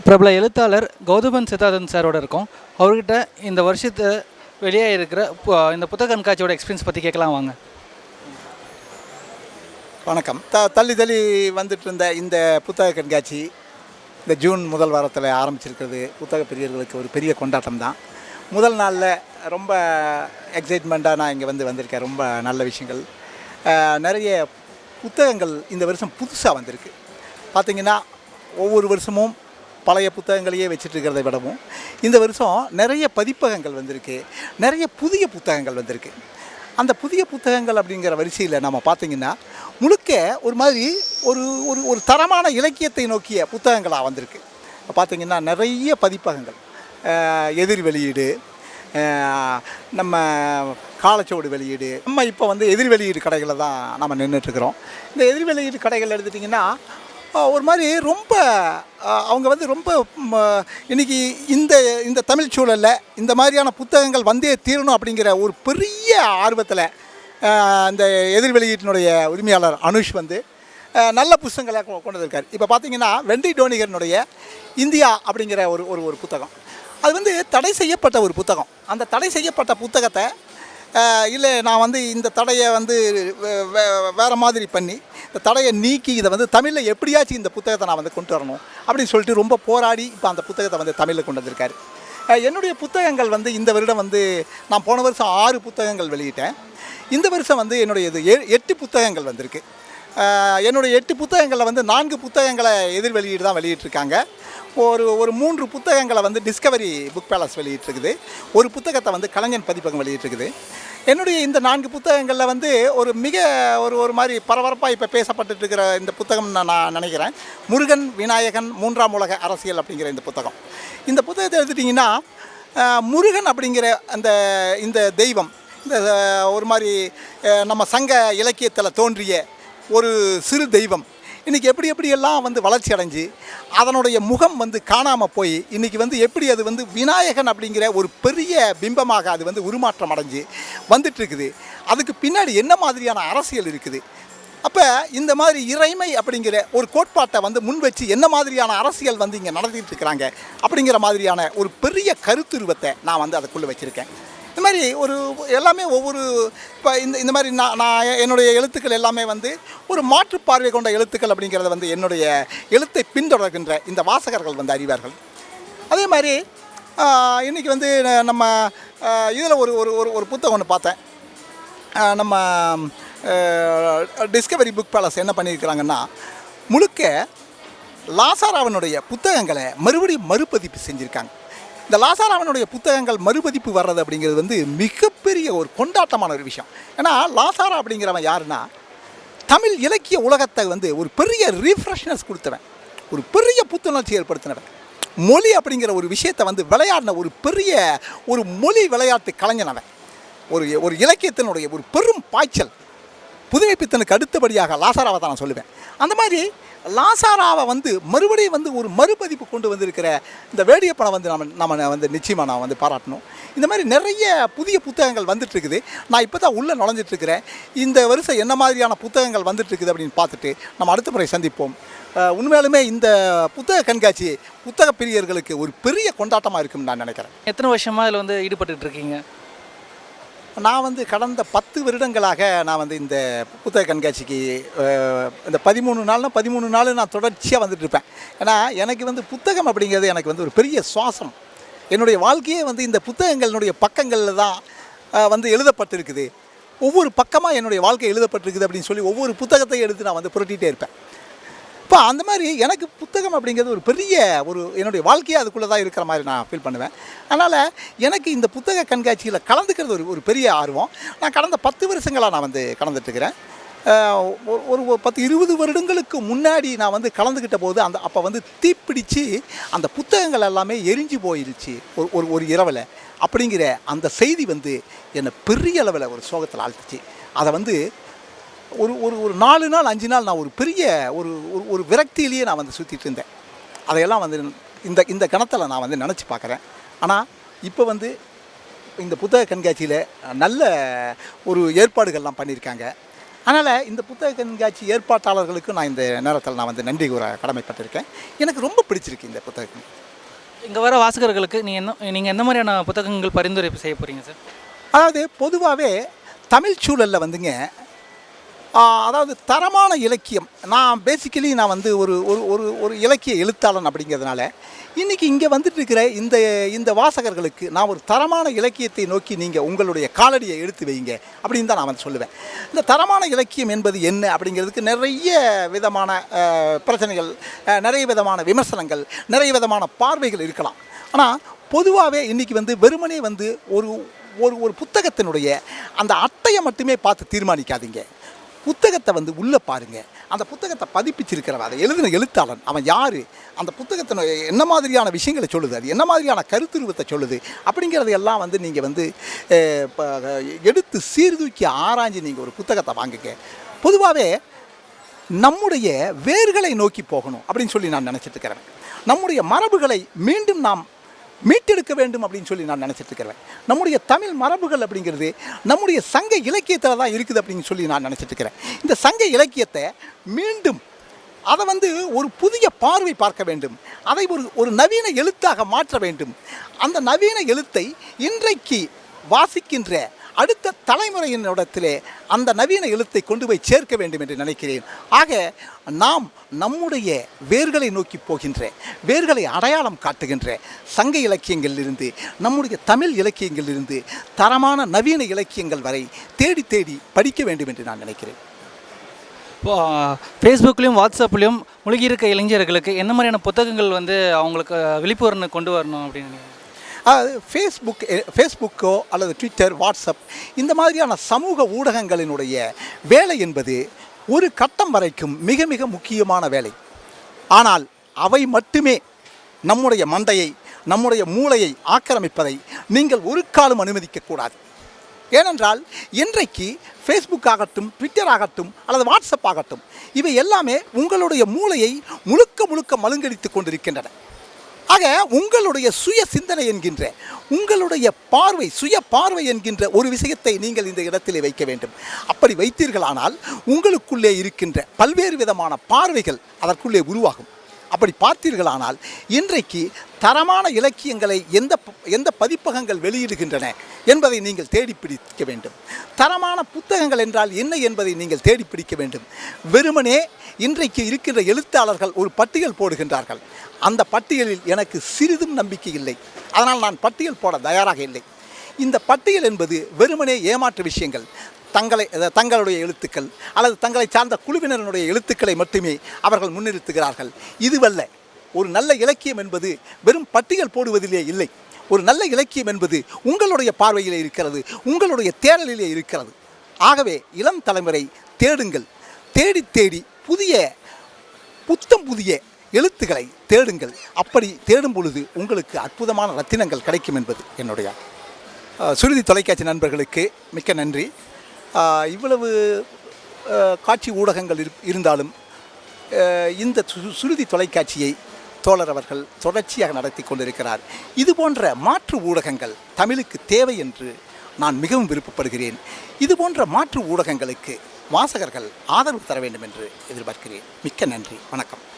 பிரபல எழுத்தாளர் கௌதமன் சித்தார்த்தன் சாரோட இருக்கும். அவர்கிட்ட இந்த வருஷத்தை வெளியாக இருக்கிற பு- இந்த புத்தக கண்காட்சியோட எக்ஸ்பீரியன்ஸ் பற்றி கேட்கலாம் வாங்க. வணக்கம். த தள்ளி தள்ளி வந்துட்டு இருந்த இந்த புத்தக கண்காட்சி இந்த ஜூன் முதல் வாரத்தில் ஆரம்பிச்சிருக்கிறது. புத்தக பிரியர்களுக்கு ஒரு பெரிய கொண்டாட்டம் தான். முதல் நாளில் ரொம்ப எக்ஸைட்மெண்ட்டாக நான் இங்கே வந்து வந்திருக்கேன். ரொம்ப நல்ல விஷயங்கள். நிறைய புத்தகங்கள் இந்த வருஷம் புதுசாக வந்திருக்கு. பார்த்திங்கன்னா ஒவ்வொரு வருஷமும் பழைய புத்தகங்களையே வச்சுட்டு விடவும் இந்த வருஷம் நிறைய பதிப்பகங்கள் வந்திருக்கு நிறைய புதிய புத்தகங்கள் வந்திருக்கு. அந்த புதிய புத்தகங்கள் அப்படிங்கிற வரிசையில் நம்ம பார்த்தீங்கன்னா முழுக்க ஒரு மாதிரி ஒரு ஒரு ஒரு தரமான இலக்கியத்தை நோக்கிய புத்தகங்களாக வந்திருக்கு. பார்த்தீங்கன்னா நிறைய பதிப்பகங்கள். எதிர் வெளியீடு நம்ம காலச்சோடு வெளியீடு நம்ம இப்போ வந்து எதிர் வெளியீடு கடைகளில் தான் நம்ம நின்றுட்டுருக்குறோம் இந்த எதிர் வெளியீடு கடைகள் எடுத்துட்டிங்கன்னா ஒரு மாதிரி ரொம்ப அவங்க வந்து ரொம்ப இன்றைக்கி இந்த இந்த தமிழ் சூழலில் இந்த மாதிரியான புத்தகங்கள் வந்தே தீரணும் அப்படிங்கிற ஒரு பெரிய ஆர்வத்தில் இந்த எதிர் வெளியீட்டினுடைய உரிமையாளர் அனுஷ் வந்து நல்ல புத்தகங்களை கொ- கொண்டு இப்போ பார்த்தீங்கன்னா வெண்டி டோனிகரனுடைய இந்தியா அப்படிங்கிற ஒரு ஒரு ஒரு புத்தகம். அது வந்து தடை செய்யப்பட்ட ஒரு புத்தகம். அந்த தடை செய்யப்பட்ட புத்தகத்தை இல்லை நான் வந்து இந்த தடையை வந்து வேறு மாதிரி பண்ணி இந்த தடையை நீக்கி இதை வந்து தமிழில் எப்படியாச்சும் இந்த புத்தகத்தை நான் வந்து கொண்டு வரணும் அப்படின்னு சொல்லிட்டு ரொம்ப போராடி இப்போ அந்த புத்தகத்தை வந்து தமிழில் கொண்டு வந்திருக்காரு. என்னுடைய புத்தகங்கள் வந்து இந்த வருடம் வந்து நான் போன வருஷம் ஆறு புத்தகங்கள் வெளியிட்டேன். இந்த வருஷம் வந்து என்னுடைய இது எட்டு புத்தகங்கள் வந்திருக்கு. என்னுடைய எட்டு புத்தகங்களில் வந்து நான்கு புத்தகங்களை எதிர் வெளியீடு தான் வெளியிட்டிருக்காங்க. ஒரு ஒரு மூன்று புத்தகங்களை வந்து டிஸ்கவரி புக் பேலஸ் வெளியிட்டிருக்குது. ஒரு புத்தகத்தை வந்து கலைஞன் பதிப்பகம் வெளியிட்டிருக்குது. என்னுடைய இந்த நான்கு புத்தகங்களில் வந்து ஒரு மிக ஒரு ஒரு மாதிரி பரபரப்பாக இப்போ பேசப்பட்டுட்டு இருக்கிற இந்த புத்தகம் நான் நான் நினைக்கிறேன். முருகன் விநாயகன் மூன்றாம் உலக அரசியல் அப்படிங்கிற இந்த புத்தகம். இந்த புத்தகத்தை எடுத்துட்டிங்கன்னா முருகன் அப்படிங்கிற அந்த இந்த தெய்வம் இந்த ஒரு மாதிரி நம்ம சங்க இலக்கியத்தில் தோன்றிய ஒரு சிறு தெய்வம். இன்றைக்கி எப்படி எப்படியெல்லாம் வந்து வளர்ச்சி அடைஞ்சு அதனுடைய முகம் வந்து காணாமல் போய் இன்றைக்கி வந்து எப்படி அது வந்து விநாயகன் அப்படிங்கிற ஒரு பெரிய பிம்பமாக அது வந்து உருமாற்றம் அடைஞ்சு வந்துட்டுருக்குது. அதுக்கு பின்னாடி என்ன மாதிரியான அரசியல் இருக்குது? அப்போ இந்த மாதிரி இறைமை அப்படிங்கிற ஒரு கோட்பாட்டை வந்து முன் வச்சு என்ன மாதிரியான அரசியல் வந்து இங்கே நடத்திட்டு இருக்கிறாங்க அப்படிங்கிற மாதிரியான ஒரு பெரிய கருத்துருவத்தை நான் வந்து அதுக்குள்ளே வச்சுருக்கேன். இந்த மாதிரி ஒரு எல்லாமே ஒவ்வொரு இப்போ இந்த இந்த மாதிரி நான் நான் என்னுடைய எழுத்துக்கள் எல்லாமே வந்து ஒரு மாற்று பார்வை கொண்ட எழுத்துக்கள் அப்படிங்கிறத வந்து என்னுடைய எழுத்தை பின்தொடர்கின்ற இந்த வாசகர்கள் வந்து அறிவார்கள். அதே மாதிரி இன்றைக்கி வந்து நம்ம இதில் ஒரு ஒரு ஒரு ஒரு புத்தகம் ஒன்று பார்த்தேன். நம்ம டிஸ்கவரி புக் பேலஸ் என்ன பண்ணியிருக்கிறாங்கன்னா முழுக்க லாசாராவனுடைய புத்தகங்களை மறுபடியும் மறுபதிப்பு செஞ்சுருக்காங்க. இந்த லாசாராவனுடைய புத்தகங்கள் மறுபதிப்பு வர்றது அப்படிங்கிறது வந்து மிகப்பெரிய ஒரு கொண்டாட்டமான ஒரு விஷயம். ஏன்னா லாசாரா அப்படிங்கிறவன் யாருன்னா தமிழ் இலக்கிய உலகத்தை வந்து ஒரு பெரிய ரீஃப்ரெஷ்னஸ் கொடுத்தவன். ஒரு பெரிய புத்துணர்ச்சி ஏற்படுத்தினவன். மொழி அப்படிங்கிற ஒரு விஷயத்தை வந்து விளையாடின ஒரு பெரிய ஒரு மொழி விளையாட்டு கலைஞனவன் ஒரு ஒரு இலக்கியத்தினுடைய ஒரு பெரும் பாய்ச்சல். புதுமைப்பித்தனுக்கு அடுத்தபடியாக லாசாராவை தான் நான் சொல்லுவேன். அந்த மாதிரி லாசாராவை வந்து மறுபடியும் வந்து ஒரு மறுபதிப்பு கொண்டு வந்திருக்கிற இந்த வேடியப்பனை வந்து நம்ம நம்ம வந்து நிச்சயமாக நான் வந்து பாராட்டணும். இந்த மாதிரி நிறைய புதிய புத்தகங்கள் வந்துட்டுருக்குது. நான் இப்போ தான் உள்ளே நுழைஞ்சிட்டு இருக்கிறேன் இந்த வருஷம் என்ன மாதிரியான புத்தகங்கள் வந்துட்டு இருக்குது அப்படின்னு பார்த்துட்டு நம்ம அடுத்த முறை சந்திப்போம். உண்மையாலுமே இந்த புத்தக கண்காட்சி புத்தக பிரியர்களுக்கு ஒரு பெரிய கொண்டாட்டமாக இருக்கும்னு நான் நினைக்கிறேன். எத்தனை வருஷமாக இதில் வந்து ஈடுபட்டு இருக்கீங்க? நான் வந்து கடந்த பத்து வருடங்களாக நான் வந்து இந்த புத்தக கண்காட்சிக்கு இந்த பதிமூணு நாள்னா பதிமூணு நாள் நான் தொடர்ச்சியாக வந்துட்டு இருப்பேன். ஏன்னா எனக்கு வந்து புத்தகம் அப்படிங்கிறது எனக்கு வந்து ஒரு பெரிய சுவாசம். என்னுடைய வாழ்க்கையே வந்து இந்த புத்தகங்களினுடைய பக்கங்களில் தான் வந்து எழுதப்பட்டிருக்குது. ஒவ்வொரு பக்கமாக என்னுடைய வாழ்க்கை எழுதப்பட்டிருக்குது அப்படின்னு சொல்லி ஒவ்வொரு புத்தகத்தையும் எடுத்து நான் வந்து புரட்டிகிட்டே இருப்பேன். இப்போ அந்த மாதிரி எனக்கு புத்தகம் அப்படிங்கிறது ஒரு பெரிய ஒரு என்னுடைய வாழ்க்கையே அதுக்குள்ளே தான் இருக்கிற மாதிரி நான் ஃபீல் பண்ணுவேன். அதனால் எனக்கு இந்த புத்தக கண்காட்சியில் கலந்துக்கிறது ஒரு ஒரு பெரிய ஆர்வம். நான் கடந்த பத்து வருஷங்களாக நான் வந்து கலந்துட்டுருக்கிறேன். ஒரு ஒரு பத்து இருபது வருடங்களுக்கு முன்னாடி நான் வந்து கலந்துக்கிட்ட போது அந்த அப்போ வந்து தீப்பிடிச்சு அந்த புத்தகங்கள் எல்லாமே எரிஞ்சு போயிடுச்சு ஒரு ஒரு ஒரு இரவில். அப்படிங்கிற அந்த செய்தி வந்து என்னை பெரிய அளவில் ஒரு சோகத்தில் ஆழ்த்துச்சு. அதை வந்து ஒரு ஒரு ஒரு நாலு நாள் அஞ்சு நாள் நான் ஒரு பெரிய ஒரு ஒரு ஒரு விரக்தியிலேயே நான் வந்து சுற்றிட்டு இருந்தேன். அதையெல்லாம் வந்து இந்த இந்த கணத்தில் நான் வந்து நினச்சி பார்க்குறேன். ஆனால் இப்போ வந்து இந்த புத்தக கண்காட்சியில் நல்ல ஒரு ஏற்பாடுகள்லாம் பண்ணியிருக்காங்க. அதனால் இந்த புத்தக கண்காட்சி ஏற்பாட்டாளர்களுக்கு நான் இந்த நேரத்தில் நான் வந்து நன்றி கூற கடமைப்பட்டிருக்கேன். எனக்கு ரொம்ப பிடிச்சிருக்கு இந்த புத்தக கண்காட்சி. இங்கே வர வாசகர்களுக்கு நீங்கள் என்ன நீங்கள் எந்த மாதிரியான புத்தகங்கள் பரிந்துரை செய்ய போகிறீங்க சார்? அதாவது பொதுவாகவே தமிழ் சூழலில் வந்துங்க அதாவது தரமான இலக்கியம். நான் பேசிக்கலி நான் வந்து ஒரு ஒரு ஒரு ஒரு இலக்கிய எழுத்தாளன் அப்படிங்கிறதுனால இன்றைக்கி இங்கே வந்துட்டு இருக்கிற இந்த இந்த வாசகர்களுக்கு நான் ஒரு தரமான இலக்கியத்தை நோக்கி நீங்கள் உங்களுடைய காலடியை எடுத்து வைங்க அப்படின்னு தான் நான் வந்து சொல்லுவேன். இந்த தரமான இலக்கியம் என்பது என்ன அப்படிங்கிறதுக்கு நிறைய விதமான பிரச்சனைகள் நிறைய விதமான விமர்சனங்கள் நிறைய விதமான பார்வைகள் இருக்கலாம். ஆனால் பொதுவாகவே இன்றைக்கி வந்து வெறுமனே வந்து ஒரு ஒரு ஒரு புத்தகத்தினுடைய அந்த அட்டையை மட்டுமே பார்த்து தீர்மானிக்காதீங்க. புத்தகத்தை வந்து உள்ளே பாருங்கள் அந்த புத்தகத்தை பதிப்பிச்சிருக்கிறவன் அதை எழுதின எழுத்தாளன் அவன் யார்? அந்த புத்தகத்தை என்ன மாதிரியான விஷயங்களை சொல்லுது? அது என்ன மாதிரியான கருத்துருவத்தை சொல்லுது? அப்படிங்கிறது எல்லாம் வந்து நீங்கள் வந்து எடுத்து சீர்தூக்கி ஆராய்ஞ்சு நீங்கள் ஒரு புத்தகத்தை வாங்குங்க. பொதுவாகவே நம்முடைய வேர்களை நோக்கி போகணும் அப்படின்னு சொல்லி நான் நினச்சிட்டு இருக்கிறேன். நம்முடைய மரபுகளை மீண்டும் நாம் மீட்டெடுக்க வேண்டும் அப்படின்னு சொல்லி நான் நினச்சிட்டு இருக்கிறேன். நம்முடைய தமிழ் மரபுகள் அப்படிங்கிறது நம்முடைய சங்க இலக்கியத்தில் தான் இருக்குது அப்படின்னு சொல்லி நான் நினச்சிட்டு இருக்கிறேன். இந்த சங்க இலக்கியத்தை மீண்டும் அதை வந்து ஒரு புதிய பார்வை பார்க்க வேண்டும். அதை ஒரு ஒரு நவீன எழுத்தாக மாற்ற வேண்டும். அந்த நவீன எழுத்தை இன்றைக்கு வாசிக்கின்ற அடுத்த தலைமுறையினிடத்திலே அந்த நவீன எழுத்தை கொண்டு போய் சேர்க்க வேண்டும் என்று நினைக்கிறேன். ஆக நாம் நம்முடைய வேர்களை நோக்கி போகின்ற வேர்களை அடையாளம் காட்டுகின்ற சங்க இலக்கியங்களிலிருந்து நம்முடைய தமிழ் இலக்கியங்களிலிருந்து தரமான நவீன இலக்கியங்கள் வரை தேடி தேடி படிக்க வேண்டும் என்று நான் நினைக்கிறேன். இப்போ ஃபேஸ்புக்லேயும் வாட்ஸ்அப்லேயும் முழுகியிருக்க இளைஞர்களுக்கு என்ன மாதிரியான புத்தகங்கள் வந்து அவங்களுக்கு விழிப்புணர்வு கொண்டு வரணும் அப்படின்னு ஃபேஸ்புக் ஃபேஸ்புக்கோ அல்லது ட்விட்டர் வாட்ஸ்அப் இந்த மாதிரியான சமூக ஊடகங்களினுடைய வேலை என்பது ஒரு கட்டம் வரைக்கும் மிக மிக முக்கியமான வேலை. ஆனால் அவை மட்டுமே நம்முடைய மண்டையை நம்முடைய மூளையை ஆக்கிரமிப்பதை நீங்கள் ஒரு காலம் அனுமதிக்கக்கூடாது ஏனென்றால் இன்றைக்கு ஃபேஸ்புக் ஆகட்டும் ட்விட்டர் ஆகட்டும் அல்லது வாட்ஸ்அப் ஆகட்டும் இவை எல்லாமே உங்களுடைய மூளையை முழுக்க முழுக்க மழுங்கடித்து கொண்டிருக்கின்றன. ஆக உங்களுடைய சுய சிந்தனை என்கின்ற உங்களுடைய பார்வை சுய பார்வை என்கின்ற ஒரு விஷயத்தை நீங்கள் இந்த இடத்திலே வைக்க வேண்டும். அப்படி வைத்தீர்களானால் உங்களுக்குள்ளே இருக்கின்ற பல்வேறு விதமான பார்வைகள் அதற்குள்ளே உருவாகும். அப்படி பார்த்தீர்களானால் இன்றைக்கு தரமான இலக்கியங்களை எந்த எந்த பதிப்பகங்கள் வெளியிடுகின்றன என்பதை நீங்கள் தேடி பிடிக்க வேண்டும். தரமான புத்தகங்கள் என்றால் என்ன என்பதை நீங்கள் தேடி பிடிக்க வேண்டும். வெறுமனே இன்றைக்கு இருக்கின்ற எழுத்தாளர்கள் ஒரு பட்டியல் போடுகின்றார்கள். அந்த பட்டியலில் எனக்கு சிறிதும் நம்பிக்கை இல்லை. அதனால் நான் பட்டியல் போட தயாராக இல்லை. இந்த பட்டியல் என்பது வெறுமனே ஏமாற்று விஷயங்கள். தங்களை தங்களுடைய எழுத்துக்கள் அல்லது தங்களை சார்ந்த குழுவினருடைய எழுத்துக்களை மட்டுமே அவர்கள் முன்னிறுத்துகிறார்கள். இதுவல்ல ஒரு நல்ல இலக்கியம் என்பது வெறும் பட்டியல் போடுவதிலே இல்லை. ஒரு நல்ல இலக்கியம் என்பது உங்களுடைய பார்வையிலே இருக்கிறது உங்களுடைய தேடலிலே இருக்கிறது. ஆகவே இளம் தலைமுறை தேடுங்கள். தேடி தேடி புதிய புத்தம் புதிய எழுத்துக்களை தேடுங்கள். அப்படி தேடும் பொழுது உங்களுக்கு அற்புதமான ரத்தினங்கள் கிடைக்கும் என்பது என்னுடைய சுருதி தொலைக்காட்சி நண்பர்களுக்கு மிக்க நன்றி. இவ்வளவு காட்சி ஊடகங்கள் இரு- இருந்தாலும் இந்த சு- சுருதி தொலைக்காட்சியை தோழர் அவர்கள் தொடர்ச்சியாக நடத்தி கொண்டிருக்கிறார். இது போன்ற மாற்று ஊடகங்கள் தமிழுக்கு தேவை என்று நான் மிகவும் விருப்பப்படுகிறேன். இது போன்ற மாற்று ஊடகங்களுக்கு வாசகர்கள் ஆதரவு தர வேண்டும் என்று எதிர்பார்க்கிறேன். மிக்க நன்றி. வணக்கம்.